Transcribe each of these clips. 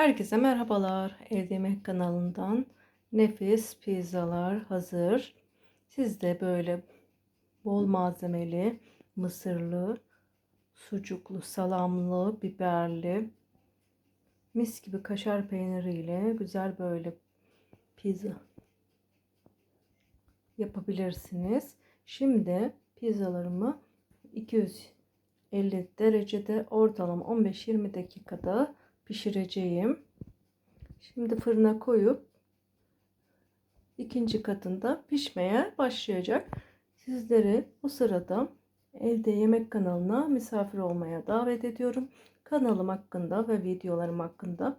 Herkese merhabalar. Evde Yemek kanalından nefis pizzalar hazır. Siz de böyle bol malzemeli, mısırlı, sucuklu, salamlı, biberli, mis gibi kaşar peyniriyle güzel böyle pizza yapabilirsiniz. Şimdi pizzalarımı 250 derecede ortalama 15-20 dakikada pişireceğim. Şimdi fırına koyup ikinci katında pişmeye başlayacak. Sizleri bu sırada Evde Yemek kanalına misafir olmaya davet ediyorum. Kanalım hakkında ve videolarım hakkında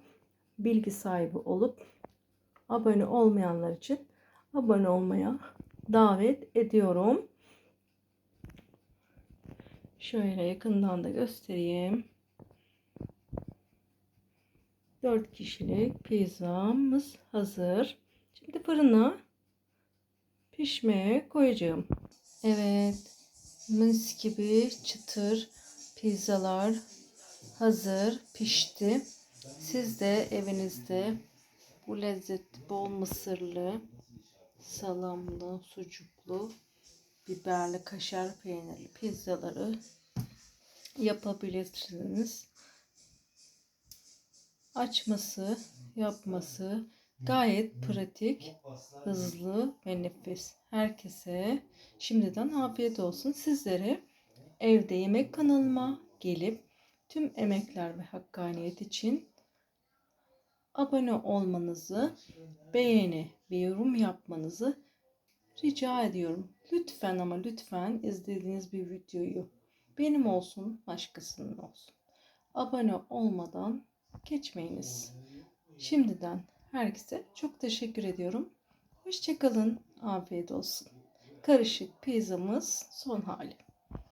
bilgi sahibi olup abone olmayanlar için abone olmaya davet ediyorum. Şöyle yakından da göstereyim. 4 kişilik pizzamız hazır. Şimdi fırına pişmeye koyacağım. Evet. Mis gibi çıtır pizzalar hazır pişti. Siz de evinizde bu lezzetli bol mısırlı, salamlı, sucuklu, biberli, kaşar peynirli pizzaları yapabilirsiniz açması, yapması gayet pratik, hızlı ve nefis. Herkese şimdiden afiyet olsun. Sizlere evde yemek kanalıma gelip tüm emekler ve hakkaniyet için abone olmanızı, beğeni ve yorum yapmanızı rica ediyorum. Lütfen ama lütfen izlediğiniz bir videoyu benim olsun, başkasının olsun. Abone olmadan geçmeyiniz. Şimdiden herkese çok teşekkür ediyorum. Hoşçakalın. Afiyet olsun. Karışık pizzamız son hali.